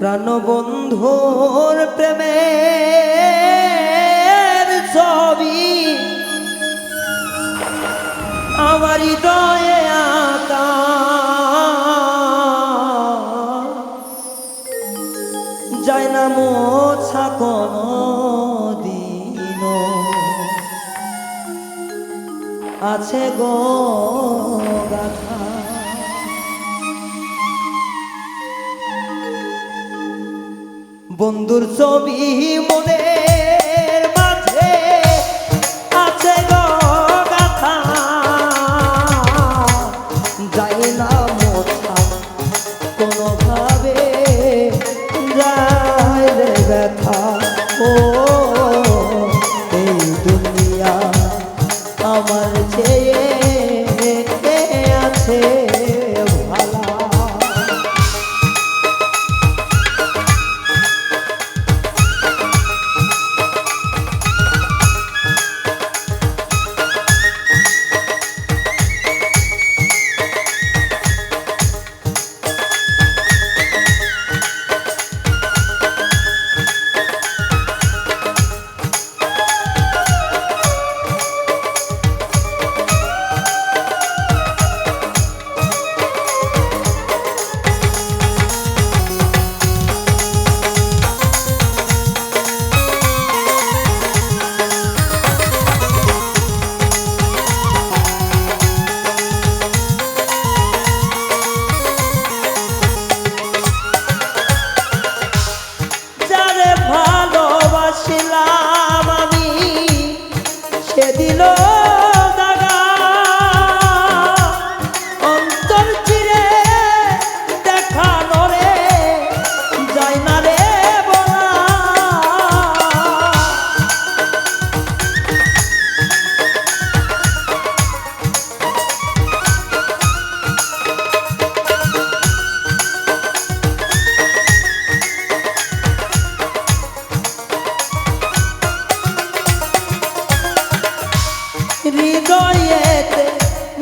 প্রাণবন্ধুর প্রেমের ছবি। আমার হৃদয়ে আঁকা। যায় না মোছা কোনো দিন আছে গাথা। বন্ধুর ছবি মনের সে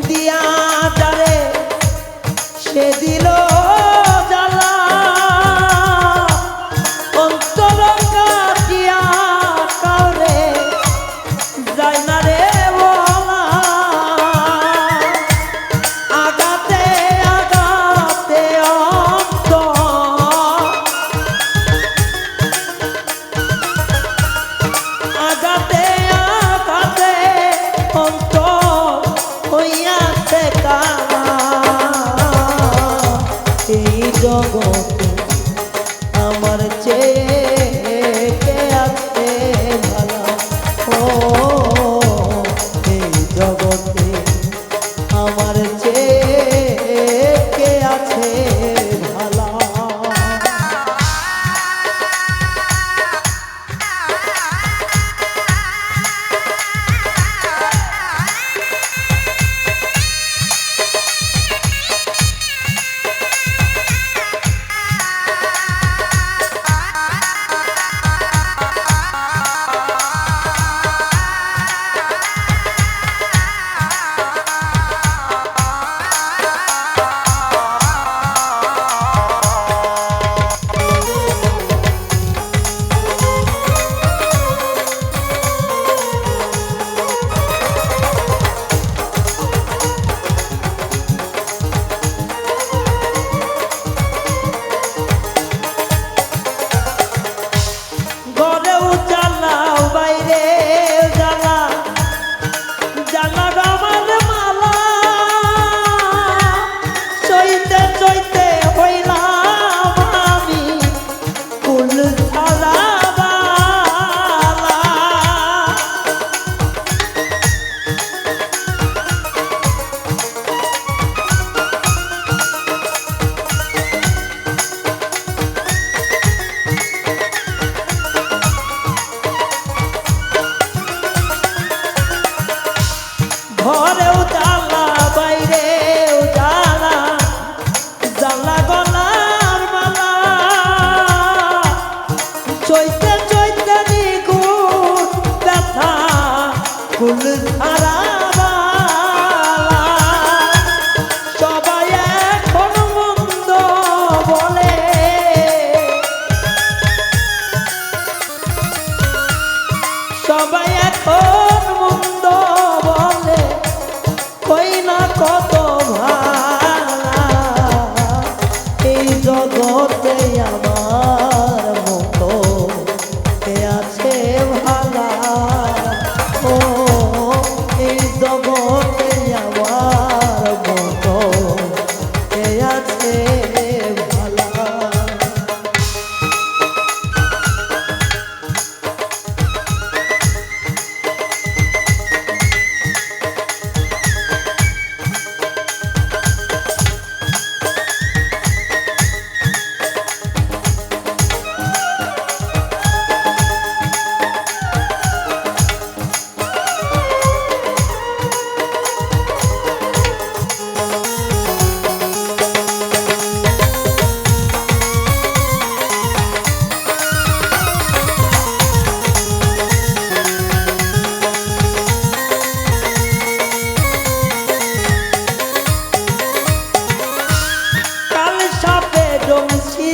দিয়া যারে সে দিল জগতে আমার চেয়ে কে আছে ভালা। ও জগতে আমার চেয়ে কে আছে।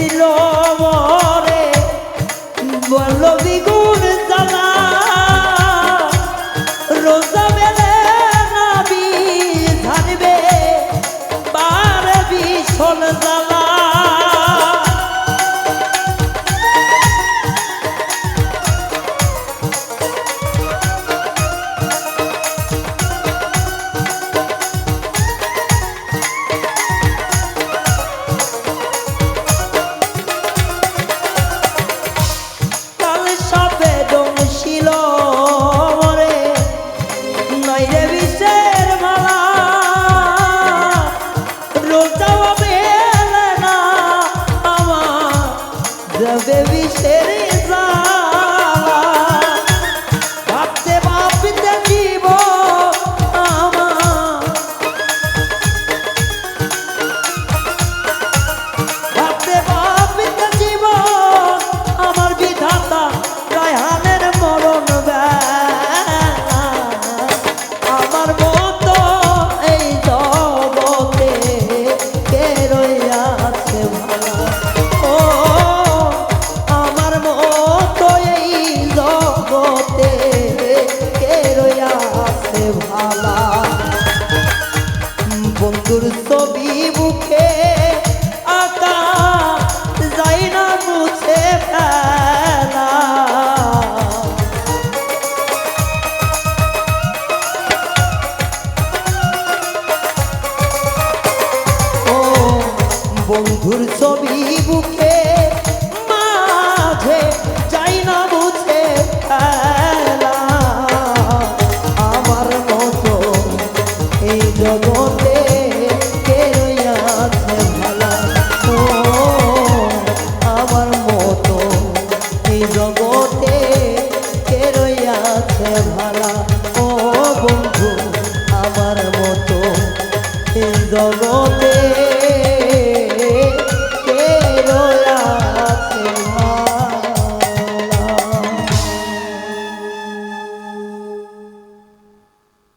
ছিল যাবে বিষের